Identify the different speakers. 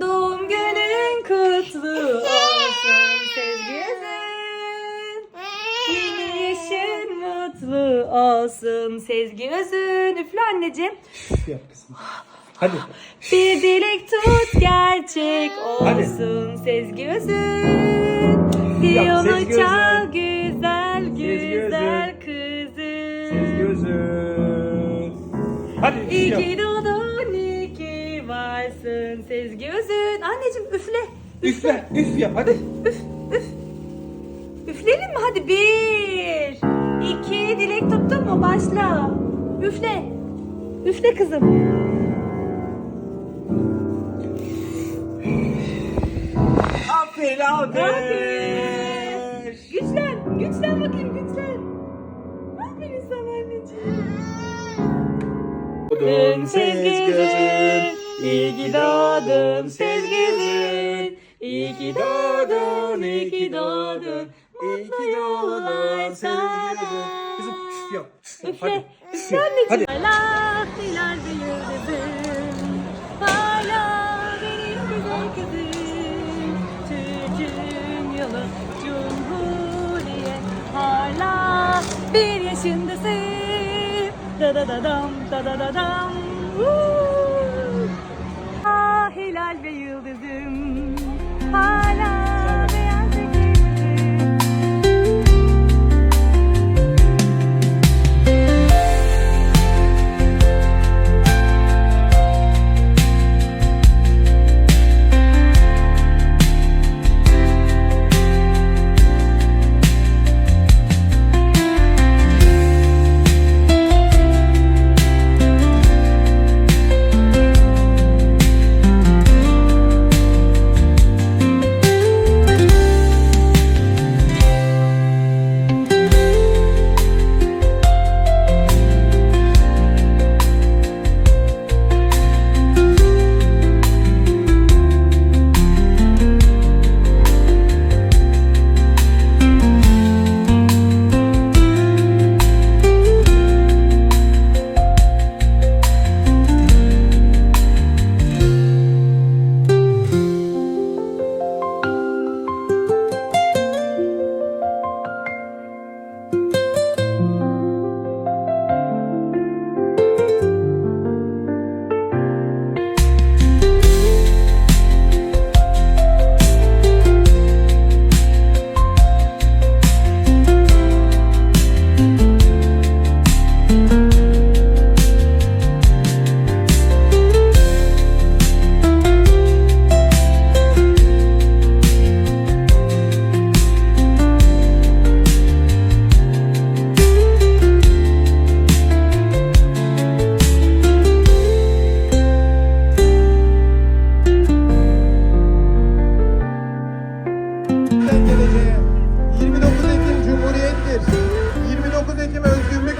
Speaker 1: Doğum günün kutlu olsun Sezgi Özün. Yeni yaşın mutlu olsun Sezgi Özün. Üfle anneciğim.
Speaker 2: Yap kızım. Hadi.
Speaker 1: Bir dilek tut gerçek olsun Sezgi Özün. Piyano
Speaker 2: Sezgi
Speaker 1: çal
Speaker 2: Özün.
Speaker 1: güzel
Speaker 2: Sezgi
Speaker 1: güzel kızım.
Speaker 2: Sezgi Özün. Hadi. üf,
Speaker 1: İyi
Speaker 2: yap.
Speaker 1: Sezgi Özün. Anneciğim üfle.
Speaker 2: Üfle. Üf yap. Hadi.
Speaker 1: Üfleyelim mi? Hadi bir, iki, dilek tuttun mu? Başla. Üfle. Üfle kızım.
Speaker 2: Aferin alkış.
Speaker 1: Güçlen, güçlen bakayım güçlen. Aferin sana anneciğim.
Speaker 2: Doğdun Sezgizin, iyi ki doğdun Sezgizin. İyi ki doğdun, iyi ki doğdun, iyi ki doğdun Sezgizin. Kızım üf yap. üf yap,
Speaker 1: üfle anneciğim.
Speaker 2: Hadi.
Speaker 1: Hilal bir yıldızım. Hala benim güzel kızım. Türk'ün yolu Cumhuriyet. Hala bir yaşındasın. Da da da dam, da da da dam. Woo! Ve yıldızım.
Speaker 3: You know.